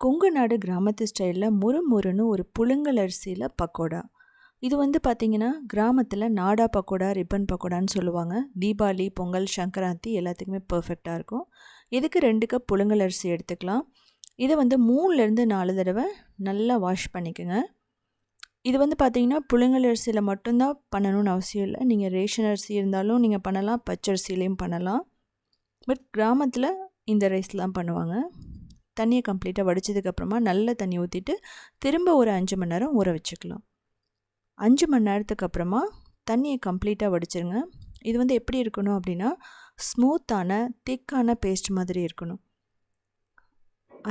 கொங்கு நாடு கிராமத்து ஸ்டைலில் முறுமுறுன்னு ஒரு புழுங்கல் அரிசியில் பக்கோடா. இது வந்து பார்த்திங்கன்னா கிராமத்தில் நாடா பக்கோடா ரிப்பன் பக்கோடான்னு சொல்லுவாங்க. தீபாவளி பொங்கல் சங்கராந்தி எல்லாத்துக்குமே பர்ஃபெக்டாக இருக்கும். இதுக்கு ரெண்டு கப் புழுங்கல் அரிசி எடுத்துக்கலாம். இதை வந்து மூணுலேருந்து நாலு தடவை நல்லா வாஷ் பண்ணிக்கோங்க. இது வந்து பார்த்திங்கன்னா புழுங்கல் அரிசியில் மட்டும்தான் பண்ணணும்னு அவசியம் இல்லை. நீங்கள் ரேஷன் அரிசி இருந்தாலும் நீங்கள் பண்ணலாம் பச்சரிசிலையும் பண்ணலாம். பட் கிராமத்தில் இந்த ரைஸ்லாம் பண்ணுவாங்க. தண்ணியை கம்ப்ளீட்டாக வடித்ததுக்கப்புறமா நல்ல தண்ணி ஊற்றிட்டு திரும்ப ஒரு அஞ்சு மணி நேரம் ஊற வச்சுக்கலாம். அஞ்சு மணி நேரத்துக்கு அப்புறமா தண்ணியை கம்ப்ளீட்டாக வடிச்சிருங்க. இது வந்து எப்படி இருக்கணும் அப்படின்னா ஸ்மூத்தான திக்கான பேஸ்ட் மாதிரி இருக்கணும்.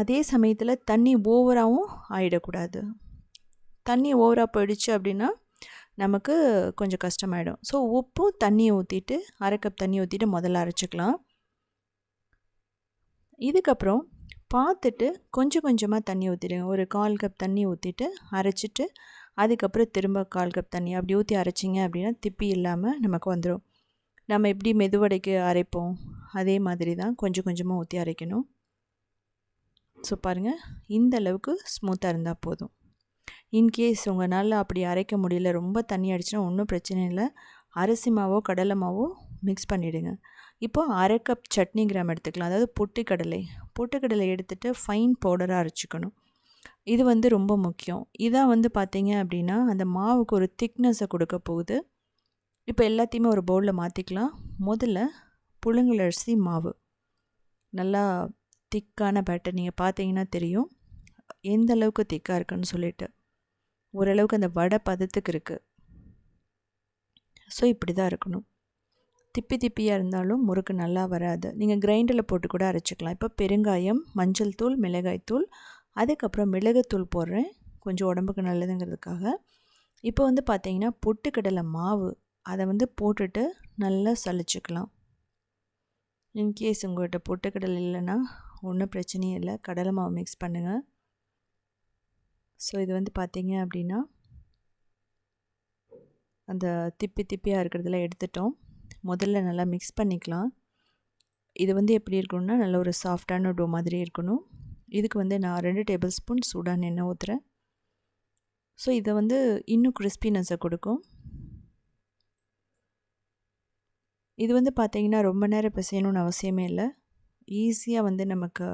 அதே சமயத்தில் தண்ணி ஓவராகவும் ஆகிடக்கூடாது தண்ணி ஓவராக போயிடுச்சு அப்படின்னா நமக்கு கொஞ்சம் கஷ்டமாயிடும். ஸோ உப்பும் தண்ணியை ஊற்றிட்டு அரை கப் தண்ணி ஊற்றிட்டு முதல்ல அரைச்சிக்கலாம். இதுக்கப்புறம் பார்த்துட்டு கொஞ்சம் கொஞ்சமாக தண்ணி ஊற்றிடுங்க ஒரு கால் கப் தண்ணி ஊற்றிட்டு அரைச்சிட்டு அதுக்கப்புறம் திரும்ப கால் கப் தண்ணி அப்படி ஊற்றி அரைச்சிங்க அப்படின்னா திப்பி இல்லாமல் நமக்கு வந்துடும் நம்ம எப்படி மெதுவடைக்கு அரைப்போம்? அதே மாதிரி தான் கொஞ்சம் கொஞ்சமாக ஊற்றி அரைக்கணும். ஸோ பாருங்கள் இந்த அளவுக்கு ஸ்மூத்தாக இருந்தால் போதும். இன்கேஸ் உங்களால் அப்படி அரைக்க முடியல ரொம்ப தண்ணி அடிச்சுன்னா ஒன்றும் பிரச்சனை இல்லை. அரிசி மாவோ கடலை மாவோ மிக்ஸ் பண்ணிவிடுங்க இப்போது அரை கப் சட்னி கிராம் எடுத்துக்கலாம். அதாவது பொட்டுக்கடலை. பொட்டுக்கடலை எடுத்துகிட்டு ஃபைன் பவுடராக அரைச்சிக்கணும். இது வந்து ரொம்ப முக்கியம். இதான் வந்து பார்த்திங்க அப்படின்னா அந்த மாவுக்கு ஒரு திக்னஸை கொடுக்க போகுது. இப்போ எல்லாத்தையுமே ஒரு பவுலில் மாற்றிக்கலாம் முதல்ல புழுங்கல் அரிசி மாவு. நல்லா திக்கான பேட்டர் நீங்கள் பார்த்தீங்கன்னா தெரியும். எந்த அளவுக்கு திக்காக இருக்குன்னு சொல்லிட்டு. ஓரளவுக்கு அந்த வடை பதத்துக்கு இருக்குது ஸோ இப்படி தான் இருக்கணும். திப்பி திப்பியாக இருந்தாலும் முறுக்கு நல்லா வராது. நீங்கள் கிரைண்டரில் போட்டு கூட அரைச்சிக்கலாம். இப்போ பெருங்காயம் மஞ்சள் தூள் மிளகாய் தூள் அதுக்கப்புறம் மிளகுத்தூள் போடுறேன். கொஞ்சம் உடம்புக்கு நல்லதுங்கிறதுக்காக. இப்போ வந்து பார்த்தீங்கன்னா பொட்டுக்கடலை மாவு அதை வந்து போட்டுட்டு நல்லா சளிச்சுக்கலாம். இன்கேஸ் உங்கள்கிட்ட பொட்டுக்கடலை இல்லைன்னா ஒன்றும் பிரச்சனையும் இல்லை. கடலை மாவு மிக்ஸ் பண்ணுங்கள் ஸோ இது வந்து பார்த்தீங்க அப்படின்னா அந்த திப்பி திப்பியாக இருக்கிறதெல்லாம் எடுத்துட்டோம். முதல்ல நல்லா மிக்ஸ் பண்ணிக்கலாம். இது வந்து எப்படி இருக்கணும்னா நல்ல ஒரு சாஃப்டான டோ மாதிரி இருக்கணும். இதுக்கு வந்து நான் ரெண்டு டேபிள் ஸ்பூன் சூடான எண்ணெய் ஊற்றுறேன் ஸோ இதை வந்து இன்னும் கிறிஸ்பினஸை கொடுக்கும். இது வந்து பார்த்திங்கன்னா ரொம்ப நேரம் பிசையணும்னு அவசியமே இல்லை. ஈஸியாக வந்து நமக்கு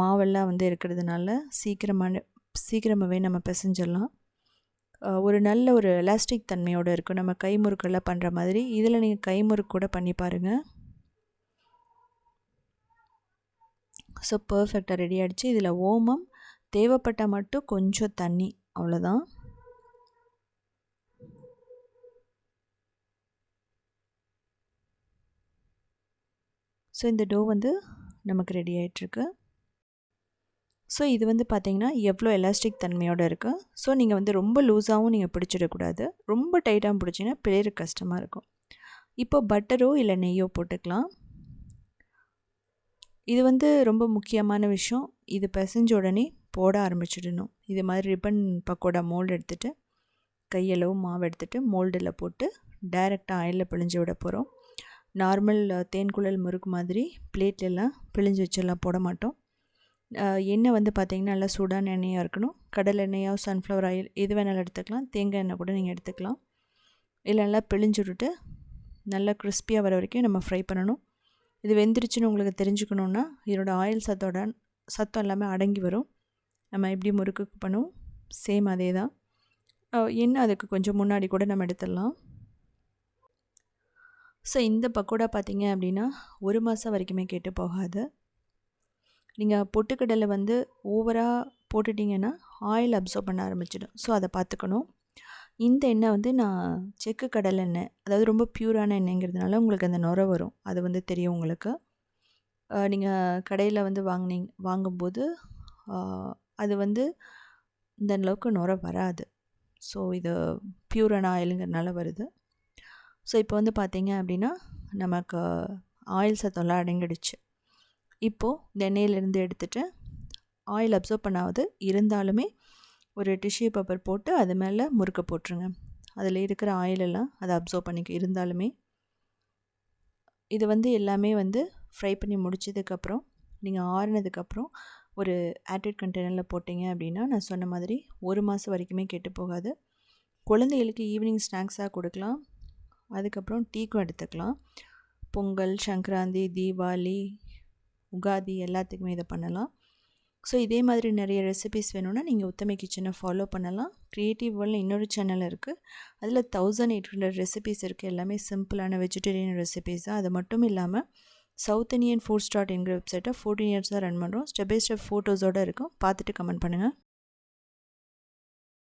மாவெல்லாம் வந்து இருக்கிறதுனால சீக்கிரமான சீக்கிரமாகவே நம்ம பிசைஞ்சிடலாம். ஒரு நல்ல ஒரு எலாஸ்டிக் தன்மையோடு இருக்கும் நம்ம கைமுறுக்கெல்லாம் பண்ணுற மாதிரி. இதில் நீங்கள் கைமுறுக்கு கூட பண்ணி பாருங்கள் ஸோ பர்ஃபெக்டாக ரெடி ஆகிடுச்சு இதில் ஓமம் தேவைப்பட்டால் மட்டும் கொஞ்சம் தண்ணி. அவ்வளோதான் ஸோ இந்த டோ வந்து நமக்கு ரெடி ஆகிட்டுருக்கு ஸோ இது வந்து பார்த்திங்கன்னா எவ்வளோ எலாஸ்டிக் தன்மையோடு இருக்குது ஸோ நீங்கள் வந்து ரொம்ப லூஸாகவும் நீங்கள் பிடிச்சிடக்கூடாது. ரொம்ப டைட்டாகவும் பிடிச்சிங்கன்னா பிளேரு கஷ்டமாக இருக்கும். இப்போ பட்டரோ இல்லை நெய்யோ போட்டுக்கலாம். இது வந்து ரொம்ப முக்கியமான விஷயம். இது பிசைஞ்ச உடனே போட ஆரம்பிச்சிடணும். இது மாதிரி ரிப்பன் பக்கோடா மோல்டு எடுத்துகிட்டு கையளவு மாவு எடுத்துகிட்டு மோல்டில் போட்டு டைரெக்டாக ஆயிலில் பிழிஞ்சு விட போகிறோம் நார்மல் தேன்குழல் முறுக்கு மாதிரி பிளேட்லலாம் பிழிஞ்சு வச்செல்லாம் போட மாட்டோம். எண்ணெய் வந்து பார்த்திங்கன்னா நல்லா சூடான எண்ணெயாக இருக்கணும். கடல் எண்ணெயோ சன்ஃப்ளவர் ஆயில் எது வேணாலும் எடுத்துக்கலாம். தேங்காய் எண்ணெய் கூட நீங்கள் எடுத்துக்கலாம். இதில் நல்லா பிழிஞ்சு விட்டுட்டு நல்லா கிறிஸ்பியாக வர வரைக்கும் நம்ம ஃப்ரை பண்ணணும். இது வெந்துருச்சுன்னு உங்களுக்கு தெரிஞ்சுக்கணுன்னா இதோட ஆயில் சத்தோட சத்தம் எல்லாமே அடங்கி வரும். நம்ம எப்படி முறுக்கு பண்ணுவோம்? சேம் அதே தான். எண்ணெய் அதுக்கு கொஞ்சம் முன்னாடி கூட நம்ம எடுத்துடலாம். ஸோ இந்த பக்கோடா பார்த்திங்க அப்படின்னா ஒரு மாதம் வரைக்குமே கெட்டு போகாது. நீங்கள் பொட்டுக்கடலை வந்து ஓவராக போட்டுட்டிங்கன்னா ஆயில் அப்சர்வ் பண்ண ஆரம்பிச்சிடும். ஸோ அதை பார்த்துக்கணும் இந்த எண்ணெய் வந்து நான் செக்கு கடலை எண்ணெய் அதாவது ரொம்ப பியூரான எண்ணெய்ங்கிறதுனால உங்களுக்கு அந்த நுர வரும். அது வந்து தெரியும் உங்களுக்கு. நீங்கள் கடையில் வந்து வாங்கினீங்க வாங்கும்போது அது வந்து இந்த அளவுக்கு நுர வராது. ஸோ இது பியூரான ஆயிலுங்கிறதுனால வருது. ஸோ இப்போ வந்து பார்த்திங்க அப்படின்னா நமக்கு ஆயில் சத்தம்லாம் அடங்கிடுச்சு. இப்போது இந்த எண்ணெயிலேருந்து எடுத்துகிட்டு ஆயில் அப்சர்வ் பண்ணாவது இருந்தாலுமே ஒரு டிஷ்யூ பேப்பர் போட்டு அது மேலே முறுக்க போட்டுருங்க. அதில் இருக்கிற ஆயிலெல்லாம் அதை அப்சர்வ் பண்ணிக்க இருந்தாலுமே இது வந்து எல்லாமே வந்து ஃப்ரை பண்ணி முடிச்சதுக்கப்புறம் நீங்கள் ஆறுனதுக்கப்புறம் ஒரு ஏர்டைட் கண்டெய்னரில் போட்டிங்க அப்படின்னா நான் சொன்ன மாதிரி ஒரு மாதம் வரைக்குமே கெட்டு போகாது. குழந்தைகளுக்கு ஈவினிங் ஸ்நாக்ஸாக கொடுக்கலாம். அதுக்கப்புறம் டீக்கும் எடுத்துக்கலாம். பொங்கல் சங்கராந்தி தீபாவளி உகாதி எல்லாத்துக்குமே இதை பண்ணலாம். ஸோ இதே மாதிரி நிறைய ரெசிபிஸ் வேணும்னா நீங்கள் உத்தமை கிச்சனை ஃபாலோ பண்ணலாம். க்ரியேட்டிவ் வேர்ல்டில் இன்னொரு சேனல் இருக்குது அதில் தௌசண்ட் எயிட் ஹண்ட்ரட் ரெசிபிஸ் இருக்குது எல்லாமே சிம்பிளான வெஜிடேரியன் ரெசிபிஸ் தான். அது மட்டும் இல்லாமல் சவுத் இந்தியன் ஃபுட் ஸ்டார்ட் என்கிற வெப்சைட்டை ஃபோர்டீன் இயர்ஸாக ரன் பண்ணுறோம் ஸ்டெப் பை ஸ்டெப் ஃபோட்டோஸோடு இருக்கும். பார்த்துட்டு கமெண்ட் பண்ணுங்கள்